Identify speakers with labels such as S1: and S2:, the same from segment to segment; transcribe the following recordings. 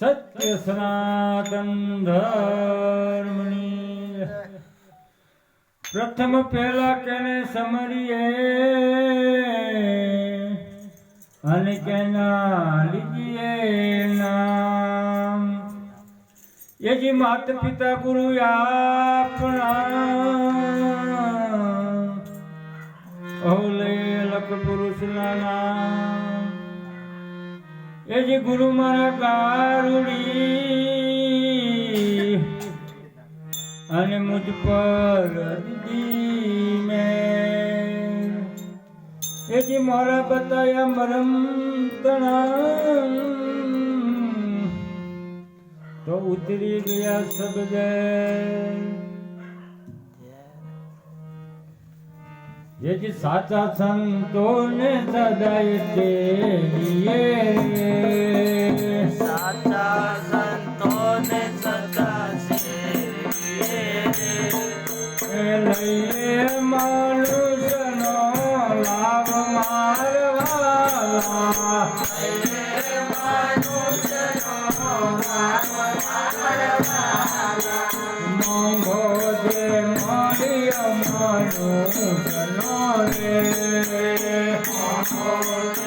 S1: સત્ય સનાતન ધર્મની. પ્રથમ પહેલા કેને સમરીએ? અને કેના લીજીએ નામ? એ જે માત પિતા ગુરુ આપણા. અવલે લખ પુરુષના નામ. એ જે ગુરુ મારા કારુણી, અને મુજ પર એ જે મારા બતાયા મરમ તણા તો ઉતરી ગયા સબ याची साचा संतोन सदय ते साचा संतोन सदा लय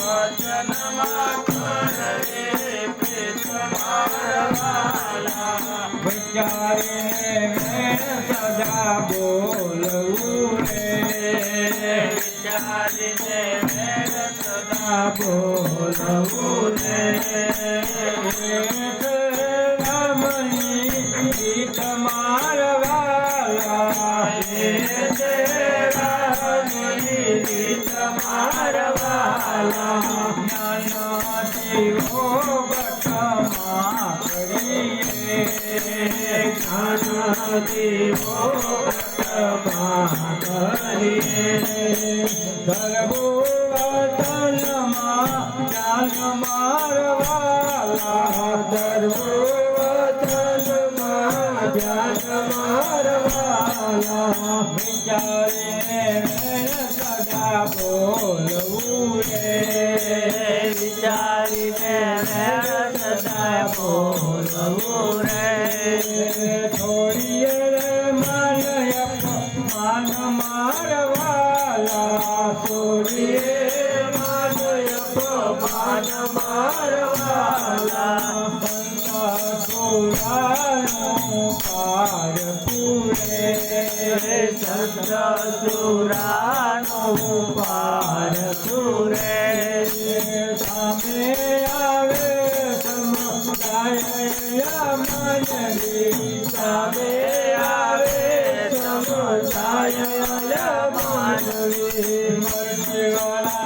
S1: વચનમાં કરવી એ તમારવાલા વિચારીને મેં સદા બોલવું રે સદા બોલવું રે મારવાલા ધરવો વતનમાં જ્ઞાન મારવાલા વિચારીને સદા બોલવું રે
S2: વિચારીને સદા બોલવું
S1: મારવાલા છોડીએ માનય માન મારવાલા સંતા સુરાનો પાર પૂરે
S2: સુરે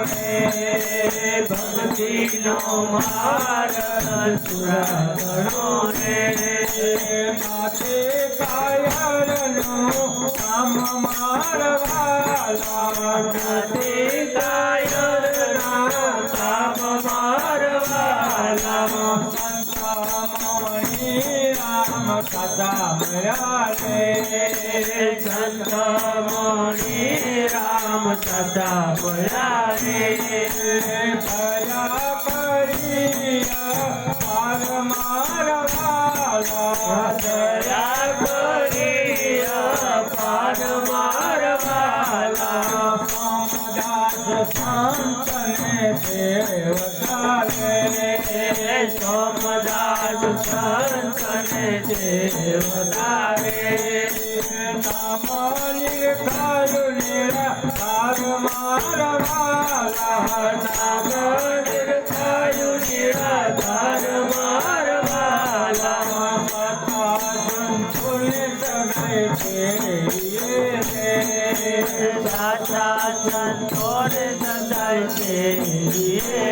S1: રે
S2: ભક્તિનો માર્ગ સુરાગણો રે
S1: માથે કાયરનો કામ મારવાલા
S2: નદી કાયરના તાપ મારવાલા
S1: સંતમણી રામ સદા મયા રે
S2: સંત રામ સદા બોલાવે
S1: ભયા પરિયા માર મારા વાલા દયા પરિયા પાર માર વાલા
S2: સોમદાસ સંતને દેવતારે સોમદાસ
S1: સંતને દેવતારે નામ નિર્ધાર મારા વાલા
S2: નામ નિર્ધાયું નિરાધાર માર વાલા
S1: માતા સંતુલિત ગઈ છે રે
S2: સાચા સંતોષ સદાય છે